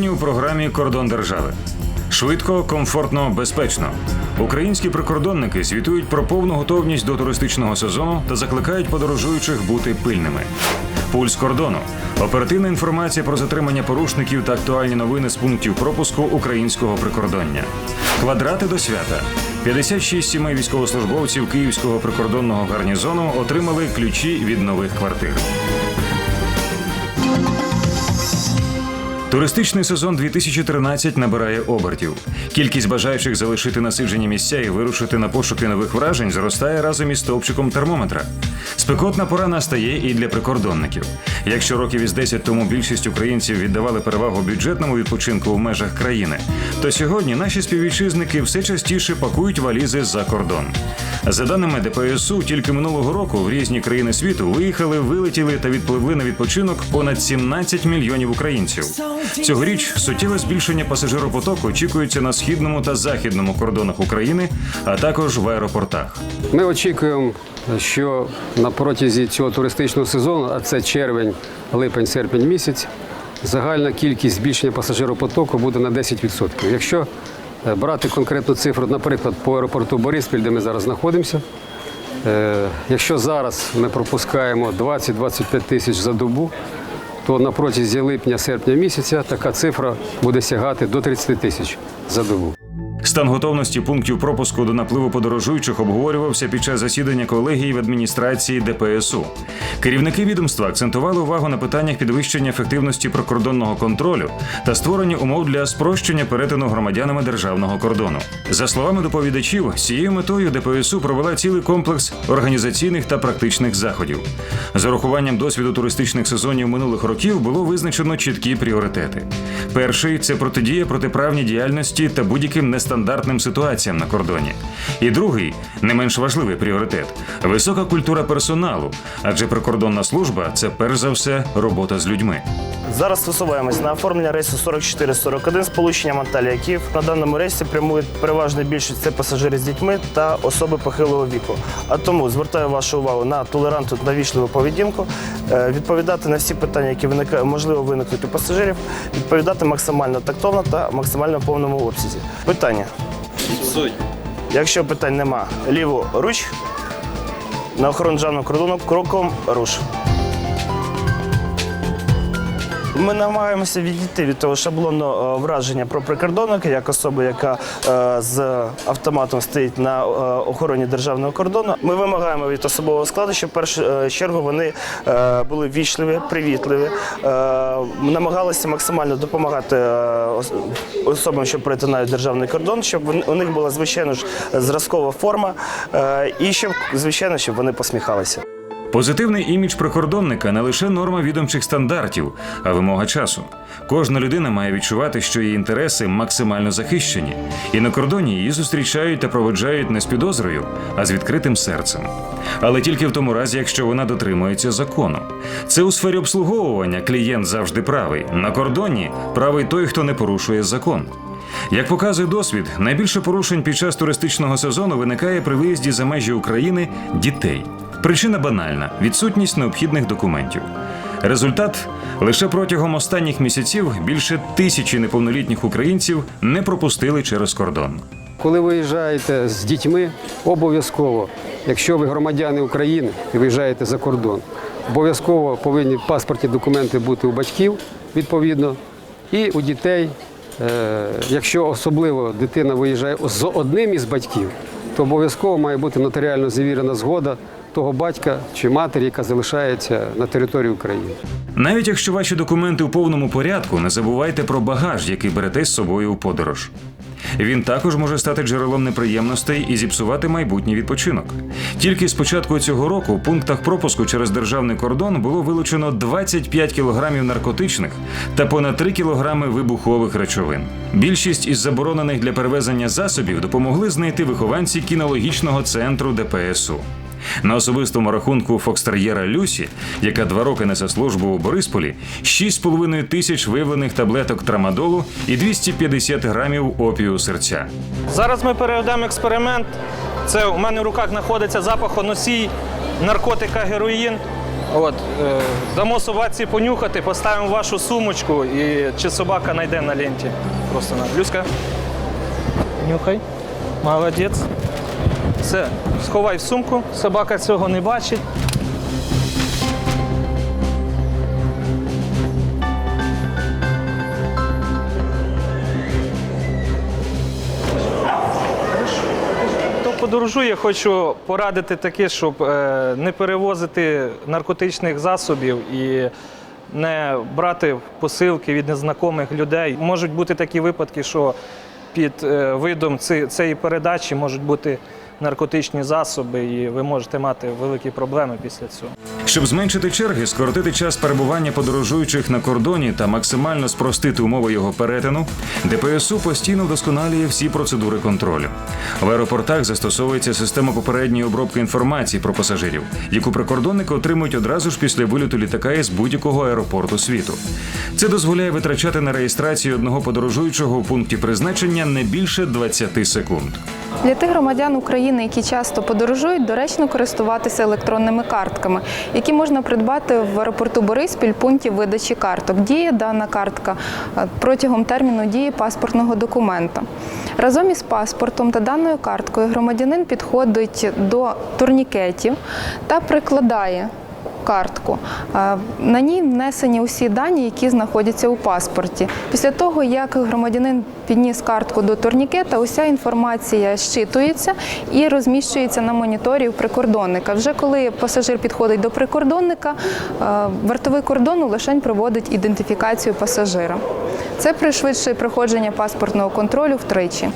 Сьогодні у програмі Кордон держави. Швидко, комфортно, безпечно. Українські прикордонники звітують про повну готовність до туристичного сезону та закликають подорожуючих бути пильними. Пульс кордону. Оперативна інформація про затримання порушників та актуальні новини з пунктів пропуску українського прикордоння. Квадрати до свята. 56 сімей військовослужбовців Київського прикордонного гарнізону отримали ключі від нових квартир. Туристичний сезон 2013 набирає обертів. Кількість бажаючих залишити насиджені місця і вирушити на пошуки нових вражень зростає разом із стовпчиком термометра. Спекотна пора настає і для прикордонників. Якщо років із 10 тому більшість українців віддавали перевагу бюджетному відпочинку в межах країни, то сьогодні наші співвітчизники все частіше пакують валізи за кордон. За даними ДПСУ, тільки минулого року в різні країни світу виїхали, вилетіли та відпливли на відпочинок понад 17 мільйонів українців. Цьогоріч суттєве збільшення пасажиропотоку очікується на східному та західному кордонах України, а також в аеропортах. Ми очікуємо, що на протязі цього туристичного сезону, а це червень, липень, серпень місяць, загальна кількість збільшення пасажиропотоку буде на 10%. Якщо е, брати конкретну цифру, наприклад, по аеропорту Бориспіль, де ми зараз знаходимося, е, якщо зараз ми пропускаємо 20-25 тисяч за добу, то на протязі липня-серпня місяця така цифра буде сягати до 30 тисяч за добу. Стан готовності пунктів пропуску до напливу подорожуючих обговорювався під час засідання колегії в адміністрації ДПСУ. Керівники відомства акцентували увагу на питаннях підвищення ефективності прикордонного контролю та створення умов для спрощення перетину громадянами державного кордону. За словами доповідачів, з цією метою ДПСУ провела цілий комплекс організаційних та практичних заходів. З урахуванням досвіду туристичних сезонів минулих років було визначено чіткі пріоритети. Перший це протидія протиправній діяльності та будь-яким нестандартним ситуаціям на кордоні. І другий, не менш важливий пріоритет висока культура персоналу, адже прикордонна служба це перш за все робота з людьми. Зараз висуваємось на оформлення рейсу 4441 з полученням Анталія Київ. На даному рейсі прямують переважно більшість це пасажири з дітьми та особи похилого віку. А тому звертаю вашу увагу на толерантну та вічливу поведінку, е, відповідати на всі питання, які виникають, можливо виникнуть у пасажирів, відповідати максимально тактовно та максимально в повному обсязі. Питання. Суть. Якщо питань нема, ліву руч на охорону державного кордону кроком руш. Ми намагаємося відійти від того шаблонного е, враження про прикордонника як особи, яка е, з автоматом стоїть на е, охороні державного кордону. Ми вимагаємо від особового складу, щоб в першу чергу вони були вічливі, привітливі, намагалися максимально допомагати особам, що перетинають державний кордон, щоб у них була звичайно ж зразкова форма, і щоб звичайно, щоб вони посміхалися. Позитивний імідж прикордонника не лише норма відомчих стандартів, а вимога часу. Кожна людина має відчувати, що її інтереси максимально захищені, і на кордоні її зустрічають та проведжають не з підозрою, а з відкритим серцем. Але тільки в тому разі, якщо вона дотримується закону. Це у сфері обслуговування клієнт завжди правий. На кордоні правий той, хто не порушує закон. Як показує досвід, найбільше порушень під час туристичного сезону виникає при виїзді за межі України дітей. Причина банальна відсутність необхідних документів. Результат лише протягом останніх місяців більше тисячі неповнолітніх українців не пропустили через кордон. Коли виїжджаєте з дітьми, обов'язково, якщо ви громадяни України і виїжджаєте за кордон, обов'язково повинні паспортні документи бути у батьків відповідно і у дітей. Е, Якщо особливо дитина виїжджає з одним із батьків, то обов'язково має бути нотаріально завірена згода того батька чи матері, яка залишається на території України. Навіть якщо ваші документи у повному порядку, не забувайте про багаж, який берете з собою у подорож. Він також може стати джерелом неприємностей і зіпсувати майбутній відпочинок. Тільки з початку цього року в пунктах пропуску через державний кордон було вилучено 25 кілограмів наркотичних та понад 3 кілограми вибухових речовин. Більшість із заборонених для перевезення засобів допомогли знайти вихованці кінологічного центру ДПСУ. На особистому рахунку фокстер'єра Люсі, яка два роки несе службу у Борисполі, 6,5 тисяч виявлених таблеток трамадолу і 250 грамів опію серця. Зараз ми переведемо експеримент. Це у мене в руках знаходиться запахоносій наркотика героїн. От, е, дамо собаці понюхати, поставимо вашу сумочку і чи собака знайде на ленті. Просто на. Люська. Нюхай. Молодець. Все, сховай в сумку, собака цього не бачить. Хто подорожує, хочу порадити таке, щоб е, не перевозити наркотичних засобів і не брати посилки від незнайомих людей. Можуть бути такі випадки, що під е, видом ці- цієї передачі можуть бути наркотичні засоби, і ви можете мати великі проблеми після цього. Щоб зменшити черги, скоротити час перебування подорожуючих на кордоні та максимально спростити умови його перетину, ДПСУ постійно вдосконалює всі процедури контролю. В аеропортах застосовується система попередньої обробки інформації про пасажирів, яку прикордонники отримують одразу ж після виліту літака із будь-якого аеропорту світу. Це дозволяє витрачати на реєстрацію одного подорожуючого у пункті призначення не більше 20 секунд. Для тих громадян України, які часто подорожують, доречно користуватися електронними картками, які можна придбати в аеропорту Бориспіль пунктів видачі карток. Діє дана картка е, протягом терміну дії паспортного документа. Разом із паспортом та даною карткою громадянин підходить до турнікетів та прикладає картку. На ній внесені усі дані, які знаходяться у паспорті. Після того, як громадянин підніс картку до турнікета, уся інформація щитується і розміщується на моніторі у прикордонника. Вже коли пасажир підходить до прикордонника, вартовий кордону лишень проводить ідентифікацію пасажира. Це пришвидшує проходження паспортного контролю втричі.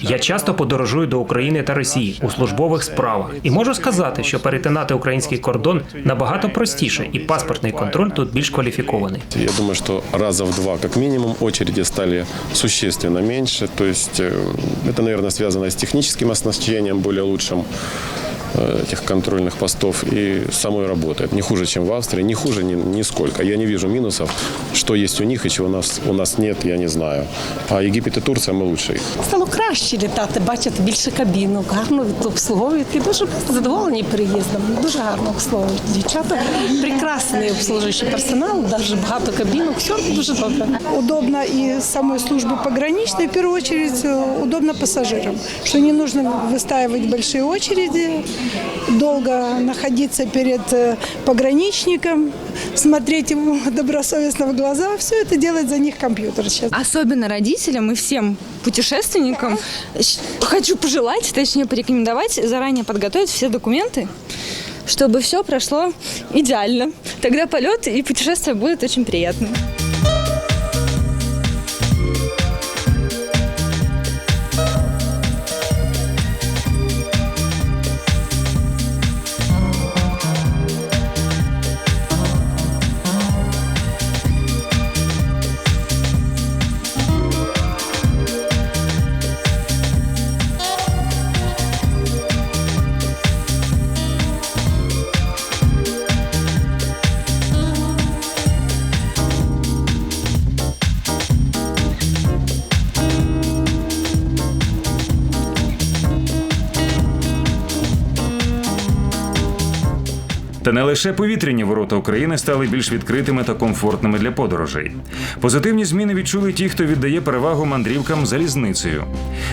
Я часто подорожую до України та Росії у службових справах і можу сказати, що перетинати український кордон набагато простіше, і паспортний контроль тут більш кваліфікований. Я думаю, что раза в два, как минимум, очереди стали существенно меньше. То есть э, это, наверное, связано с техническим оснащением более лучшим э, этих контрольных постов и самой работы. Не хуже, чем в Австрии, не хуже ни, нисколько. Я не вижу минусов, что есть у них и чего у нас, у нас нет, я не знаю. А Египет и Турция мы лучше их. Стало краще літати, бачити більше кабінок, гарно обслуговують. І дуже задоволені приїздом. Дуже гарно обслуговують. Дівчата прекрасний обслужуючий персонал, навіть багато кабінок. Все дуже добре. удобно и самой службе пограничной, в первую очередь, э, удобно пассажирам, что не нужно выстаивать большие очереди, долго находиться перед э, пограничником, смотреть ему добросовестно в глаза. Все это делает за них компьютер сейчас. Особенно родителям и всем путешественникам щ- хочу пожелать, точнее порекомендовать заранее подготовить все документы, чтобы все прошло идеально. Тогда полет и путешествие будет очень приятным. Та не лише повітряні ворота України стали більш відкритими та комфортними для подорожей. Позитивні зміни відчули ті, хто віддає перевагу мандрівкам залізницею.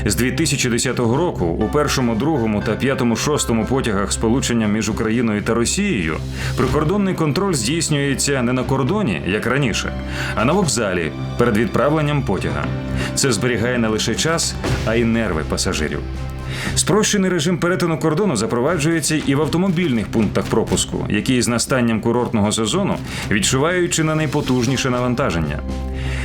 З 2010 року у першому, другому та п'ятому шостому потягах сполучення між Україною та Росією прикордонний контроль здійснюється не на кордоні, як раніше, а на вокзалі перед відправленням потяга. Це зберігає не лише час, а й нерви пасажирів. Спрощений режим перетину кордону запроваджується і в автомобільних пунктах пропуску, які з настанням курортного сезону відчувають чи на найпотужніше навантаження.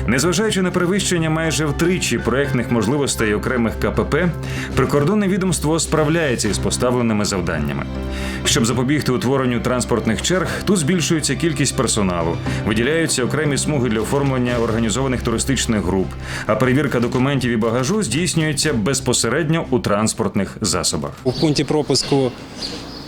Незважаючи на перевищення майже втричі проектних можливостей окремих КПП, прикордонне відомство справляється із поставленими завданнями. Щоб запобігти утворенню транспортних черг, тут збільшується кількість персоналу, виділяються окремі смуги для оформлення організованих туристичних груп, а перевірка документів і багажу здійснюється безпосередньо у транспортних засобах. У пункті пропуску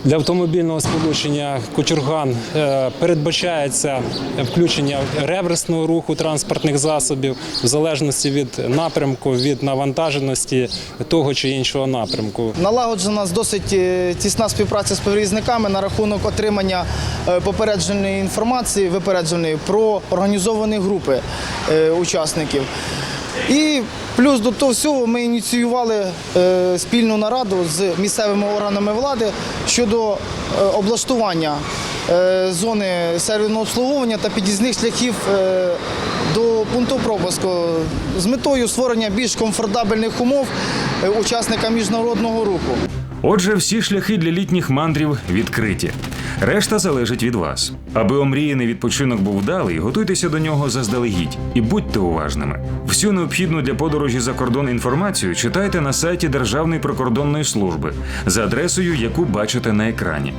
Для автомобільного сполучення Кочурган е, передбачається включення реверсного руху транспортних засобів в залежності від напрямку, від навантаженості того чи іншого напрямку. Налагоджена досить е, тісна співпраця з перевізниками на рахунок отримання е, попередженої інформації, випередженої про організовані групи учасників. І плюс до того всього ми ініціювали е, спільну нараду з місцевими органами влади щодо е, облаштування е, зони сервісного обслуговування та під'їзних шляхів до пункту пропуску з метою створення більш комфортабельних умов учасникам міжнародного руху. Отже, всі шляхи для літніх мандрів відкриті. Решта залежить від вас. Аби омріяний відпочинок був вдалий, готуйтеся до нього заздалегідь і будьте уважними. Всю необхідну для подорожі за кордон інформацію читайте на сайті Державної прикордонної служби за адресою, яку бачите на екрані.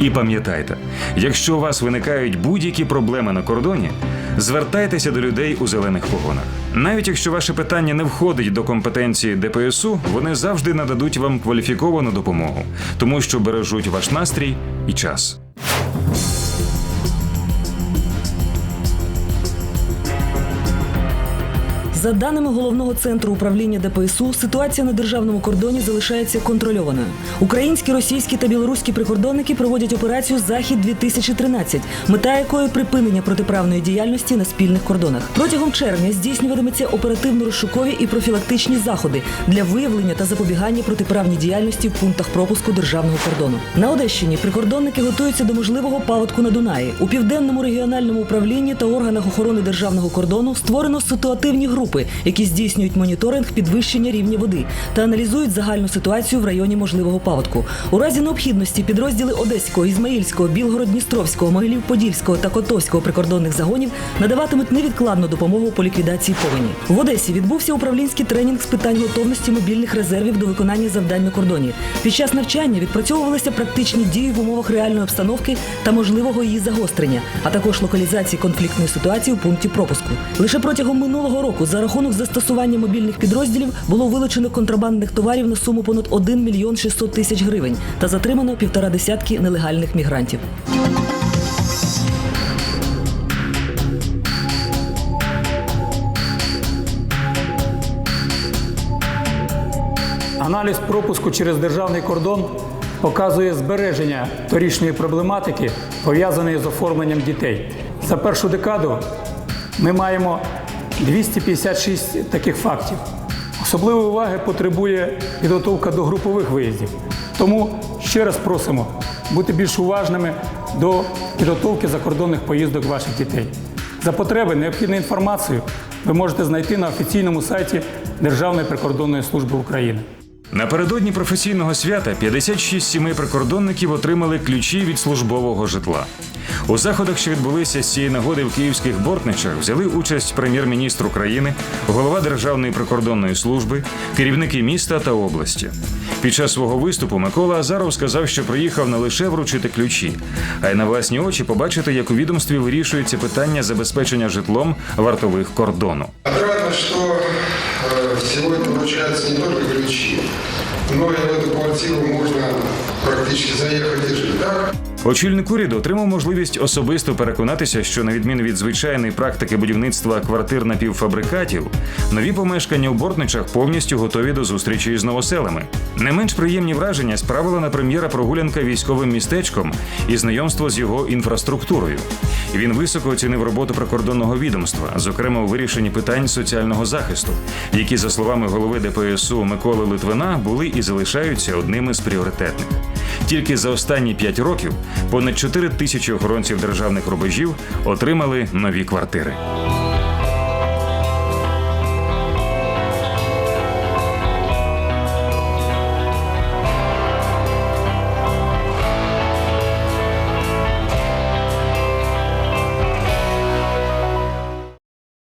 І пам'ятайте, якщо у вас виникають будь-які проблеми на кордоні, звертайтеся до людей у зелених погонах. Навіть якщо ваше питання не входить до компетенції ДПСУ, вони завжди нададуть вам кваліфіковану допомогу, тому що бережуть ваш настрій і час. За даними головного центру управління ДПСУ, ситуація на державному кордоні залишається контрольованою. Українські, російські та білоруські прикордонники проводять операцію Захід 2013 мета якої припинення протиправної діяльності на спільних кордонах. Протягом червня здійснюватиметься оперативно-розшукові і профілактичні заходи для виявлення та запобігання протиправній діяльності в пунктах пропуску державного кордону. На Одещині прикордонники готуються до можливого паводку на Дунаї. У південному регіональному управлінні та органах охорони державного кордону створено ситуативні групи, які здійснюють моніторинг підвищення рівня води та аналізують загальну ситуацію в районі можливого паводку. У разі необхідності підрозділи Одеського, Ізмаїльського, Білгород-Дністровського, Могилів-Подільського та Котовського прикордонних загонів надаватимуть невідкладну допомогу по ліквідації повені. В Одесі відбувся управлінський тренінг з питань готовності мобільних резервів до виконання завдань на кордоні. Під час навчання відпрацьовувалися практичні дії в умовах реальної обстановки та можливого її загострення, а також локалізації конфліктної ситуації у пункті пропуску. Лише протягом минулого року за рахунок застосування мобільних підрозділів було вилучено контрабандних товарів на суму понад 1 мільйон 600 тисяч гривень та затримано півтора десятки нелегальних мігрантів. Аналіз пропуску через державний кордон показує збереження торічної проблематики, пов'язаної з оформленням дітей. За першу декаду ми маємо 256 таких фактів. Особливої уваги потребує підготовка до групових виїздів. Тому ще раз просимо бути більш уважними до підготовки закордонних поїздок ваших дітей. За потреби необхідну інформацію ви можете знайти на офіційному сайті Державної прикордонної служби України. Напередодні професійного свята 56 сімей прикордонників отримали ключі від службового житла. У заходах, що відбулися з цієї нагоди в київських бортничах, взяли участь прем'єр-міністр України, голова Державної прикордонної служби, керівники міста та області. Під час свого виступу Микола Азаров сказав, що приїхав не лише вручити ключі, а й на власні очі побачити, як у відомстві вирішується питання забезпечення житлом вартових кордону. Отрадно, э, сегодня вручаются не только ключи, но и в эту квартиру можно практически заехать и жить. Так? Очільник уряду отримав можливість особисто переконатися, що на відміну від звичайної практики будівництва квартир напівфабрикатів, нові помешкання у бортничах повністю готові до зустрічі з новоселами. Не менш приємні враження справила на прем'єра прогулянка військовим містечком і знайомство з його інфраструктурою. Він високо оцінив роботу прикордонного відомства, зокрема у вирішенні питань соціального захисту, які, за словами голови ДПСУ Миколи Литвина, були і залишаються одними з пріоритетних. Тільки за останні п'ять років понад 4 тисячі охоронців державних рубежів отримали нові квартири.